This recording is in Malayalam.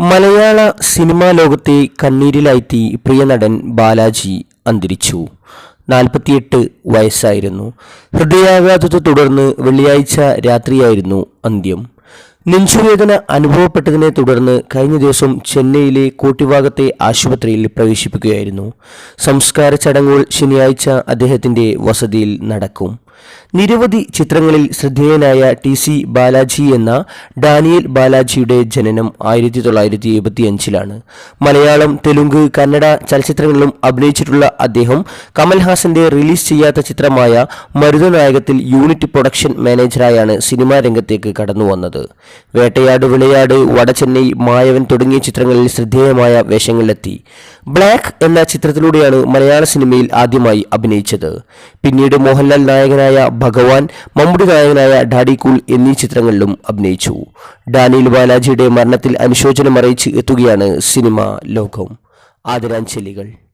മലയാള സിനിമാ ലോകത്തെ കണ്ണീരിലാഴ്ത്തി പ്രിയ നടൻ ബാലാജി അന്തരിച്ചു. നാൽപ്പത്തിയെട്ട് വയസ്സായിരുന്നു. ഹൃദയാഘാതത്തെ തുടർന്ന് വെള്ളിയാഴ്ച രാത്രിയായിരുന്നു അന്ത്യം. നെഞ്ചുവേദന അനുഭവപ്പെട്ടതിനെ തുടർന്ന് കഴിഞ്ഞ ദിവസം ചെന്നൈയിലെ കോട്ടിഭാഗത്തെ ആശുപത്രിയിൽ പ്രവേശിപ്പിക്കുകയായിരുന്നു. സംസ്കാര ചടങ്ങുകൾ ശനിയാഴ്ച അദ്ദേഹത്തിന്റെ വസതിയിൽ നടക്കും. നിരവധി ചിത്രങ്ങളിൽ ശ്രദ്ധേയനായ ടി സി ബാലാജി എന്ന ഡാനിയൽ ബാലാജിയുടെ ജനനം ആയിരത്തി തൊള്ളായിരത്തി എഴുപത്തി അഞ്ചിലാണ് മലയാളം തെലുങ്ക് കന്നഡ ചലച്ചിത്രങ്ങളിലും അഭിനയിച്ചിട്ടുള്ള അദ്ദേഹം കമൽഹാസന്റെ റിലീസ് ചെയ്യാത്ത ചിത്രമായ മരുതനായകത്തിൽ യൂണിറ്റ് പ്രൊഡക്ഷൻ മാനേജറായാണ് സിനിമാ രംഗത്തേക്ക് കടന്നു വന്നത് വേട്ടയാട് വിളയാട് വടചെന്നൈ മായവൻ തുടങ്ങിയ ചിത്രങ്ങളിൽ ശ്രദ്ധേയമായ വേഷങ്ങളിലെത്തി. ബ്ലാക്ക് എന്ന ചിത്രത്തിലൂടെയാണ് മലയാള സിനിമയിൽ ആദ്യമായി അഭിനയിച്ചത്. പിന്നീട് മോഹൻലാൽ നായകനായ ഭഗവാൻ മമ്മൂടി നായകനായ ഡാഡി കൂൾ എന്നീ ചിത്രങ്ങളിലും അഭിനയിച്ചു. ഡാനിയൽ ബാലാജിയുടെ മരണത്തിൽ അനുശോചനം അറിയിച്ച് എത്തുകയാണ് സിനിമ ലോകം. ആദരാഞ്ജലികൾ.